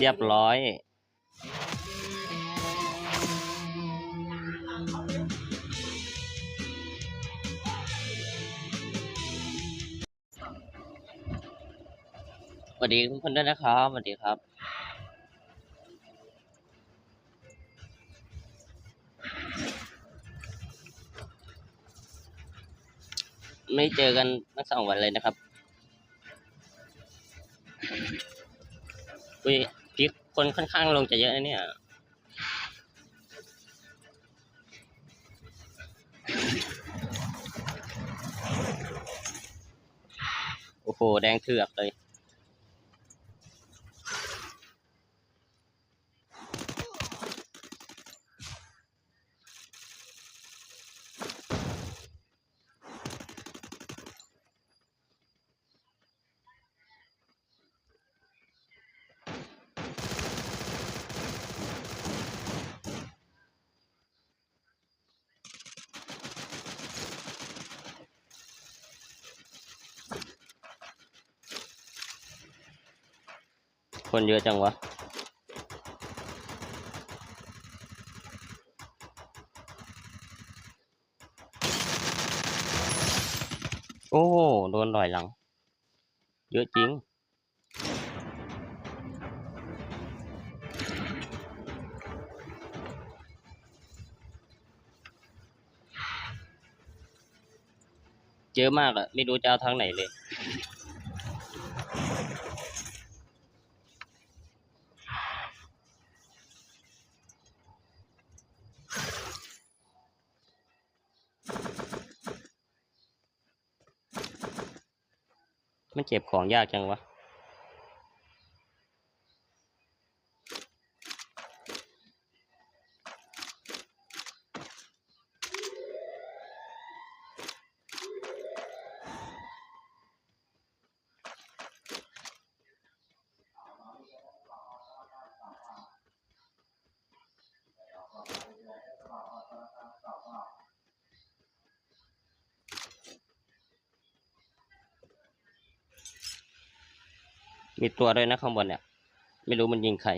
เรียบร้อย สวัสดีทุกคนด้วยนะครับ สวัสดีครับไม่เจอกันทั้งสองวันเลยนะครับ อุ้ย คนค่อนข้างลงจะเยอะนะเนี่ยโอ้โห แดงเถือกเลย คนเยอะจังวะ โอ้โหโดนต่อยหลัง เยอะจริงเยอะมากอะไม่รู้จะเอาทางไหนเลย เก็บของยากจังวะ มีตัวด้วยนะข้างบนเนี่ย ไม่รู้มันยิงใคร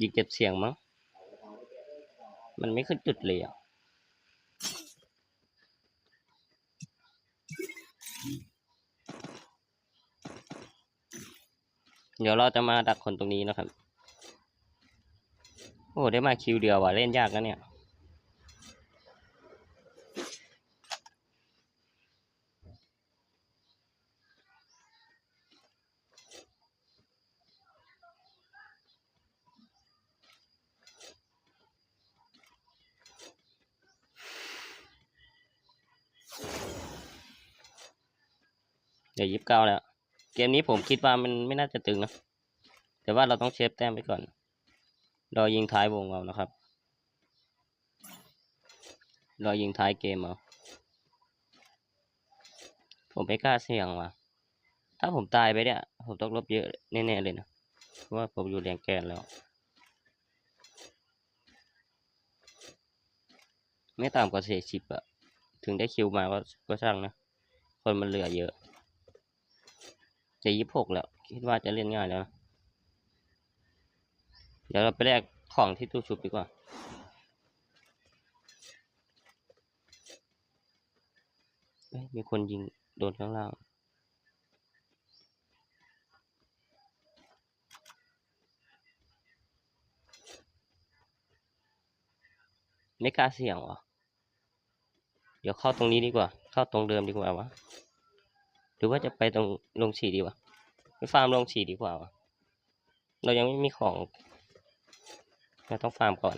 ยิงเก็บเสียงมั้ง มันไม่ขึ้นจุดเลยอะเดี๋ยวเราจะมาดักคนตรงนี้นะครับ โอ้ ได้มาคิวเดียวว่ะ เล่นยากนะเนี่ย เดี๋ยวยิบเก้าแล้ว เกมนี้ผมคิดว่ามันไม่น่าจะตึงนะ แต่ว่าเราต้องเชฟแต้มไปก่อน รอยิงท้ายวงเอานะครับ รอยิงท้ายเกมเอา ผมไม่กล้าเสี่ยงว่ะ ถ้าผมตายไปเนี่ย ผมต้องลบเยอะแน่ๆเลยนะ เพราะว่าผมอยู่แรงแกนแล้ว ไม่ต่ำกว่าสี่สิบอะ ถึงได้คิวมาก็ก็ช่างนะ คนมันเหลือเยอะ จะยี่หกแล้ว คิดว่าจะเล่นง่ายแล้วนะเดี๋ยวเราไปแลกของที่ตู้ชุบดีกว่าเอ้ยมีคนยิงโดนข้างล่างไม่กล้าเสี่ยงวะเดี๋ยวเข้าตรงนี้ดีกว่า เข้าตรงเดิมดีกว่าวะ หรือว่าจะไปตรงลงฉี่ดีวะไปฟาร์มลงฉี่ดีกว่าวะเรายังไม่มีของเราต้องฟาร์มก่อน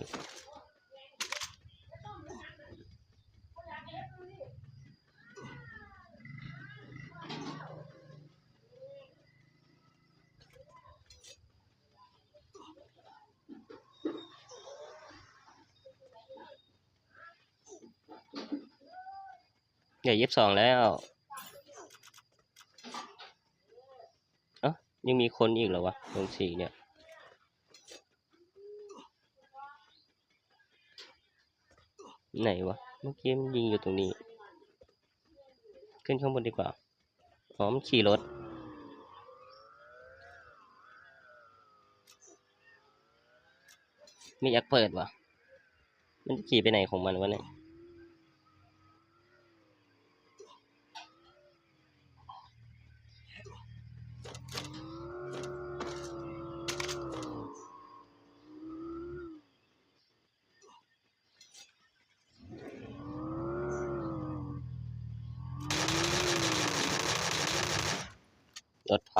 เดี๋ยวยิบสองแล้ว ยังมีคนอีกเหรอวะตรงสี่เนี่ย ไหนวะ เมื่อกี้มันยิงอยู่ตรงนี้ ขึ้นข้างบนดีกว่าพร้อมขี่รถ ไม่อยากเปิดวะมันจะขี่ไปไหนของมันวะเนี่ย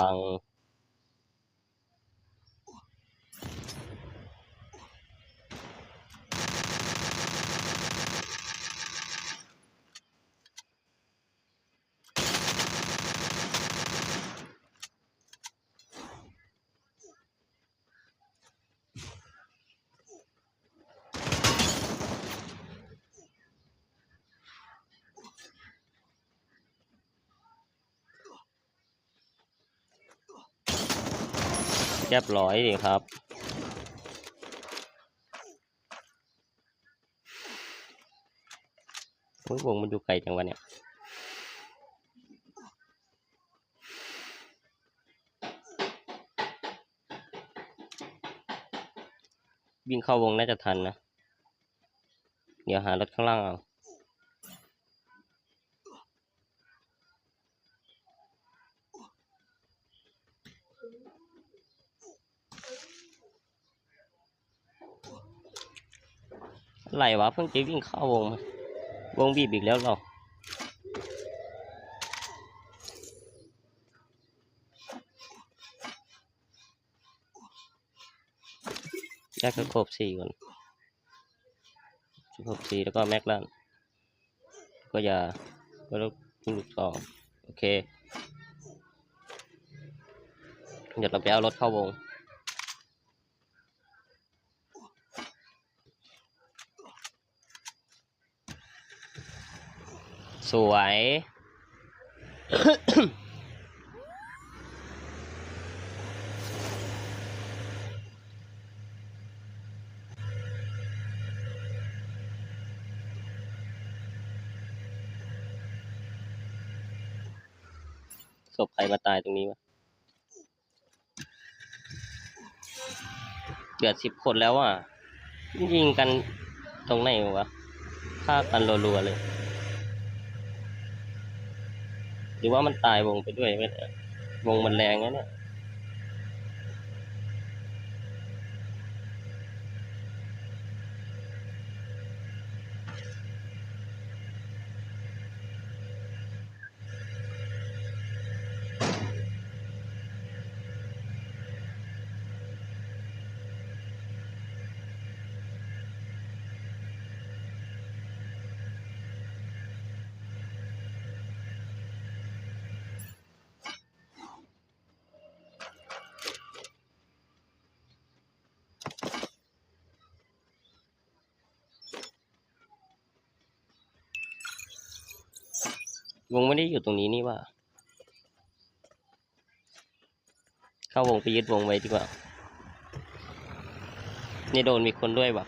ร เรียบร้อยดีครับโอ้ยวงมันดูไกลจังวะเนี่ย วิ่งเข้าวงน่าจะทันนะ เดี๋ยวหารถข้างล่างเอา อะไรวะเพิ่งจะวิ่งเข้าวงมาวงบีบอีกแล้วเรอแยกกระโขบสี่ก่อนกระโขบสี่แล้วก็แม็กลันก็อย่าก็ลูกลูกสองโอเคเดี๋ยวเราไปเอารถเข้าวง สวย ศพใครมาตายตรงนี้วะเดือดสิบคนแล้วอะ ยิงกันตรงไหนวะฆ่ากันรัวๆเลย หรือว่ามันตายวงไปด้วยไหมวงมันแรงนะเนี่ย วงไม่ได้อยู่ตรงนี้นี่ว่า เข้าวงไปยึดวงไว้ดีกว่า นี่โดนมีคนด้วยวะ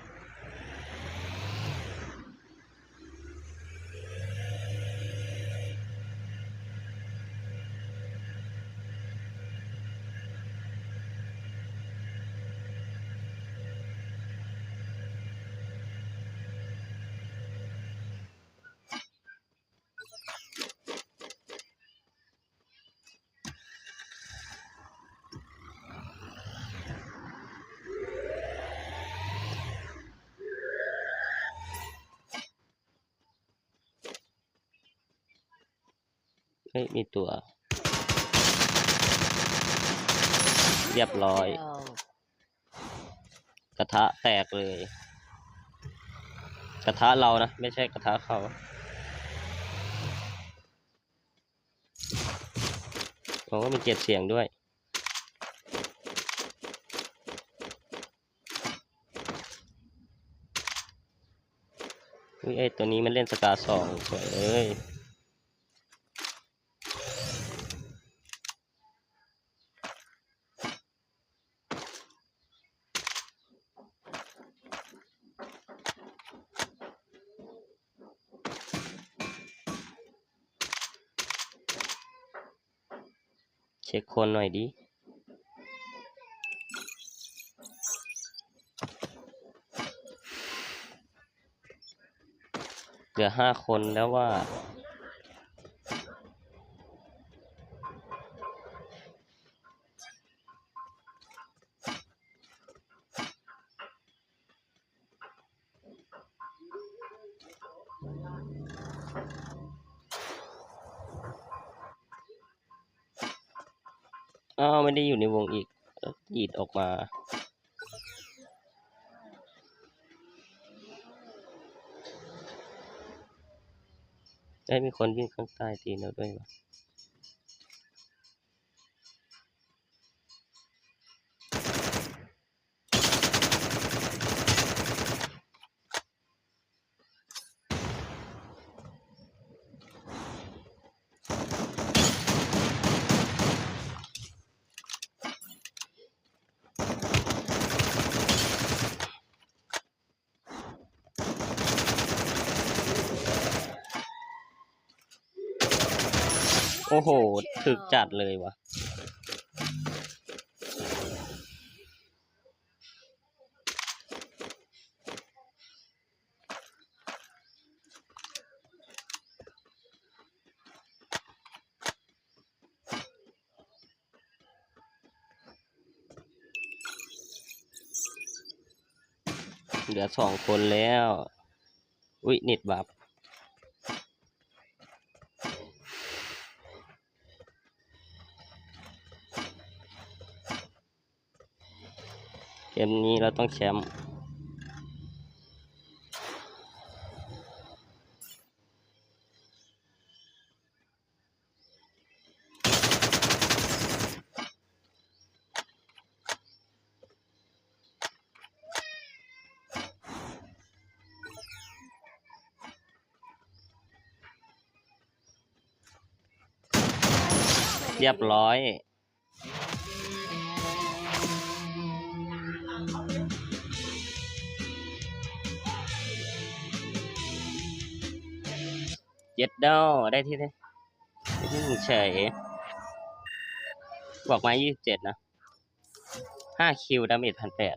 เฮ้ย มีตัว เรียบร้อย กระทะแตกเลย กระทะเรานะ ไม่ใช่กระทะเขาผมว่ามีเก็บเสียงด้วยอุ้ยไอตัวนี้มันเล่นสกาสองสวยเอ้ย ช็คคนหน่อยดิเหลือห้าคนแล้วว่า อ้าวไม่ได้อยู่ในวงอีกเอ้าดีดออกมา ได้มีคนวิ่งข้างใต้ตีนเราด้วยวะ โอ้โห ถึกจัดเลยวะเหลือสองคนแล้ว อุ๊ยเน็ตบับ มนี้เราต้องแชมป์เรียบร้อย เจ็ดดอได้ที่ไหนที่หนึ่งเฉยบอกมายี่สิบเจ็ดนะห้าคิวดาเมจพันแปด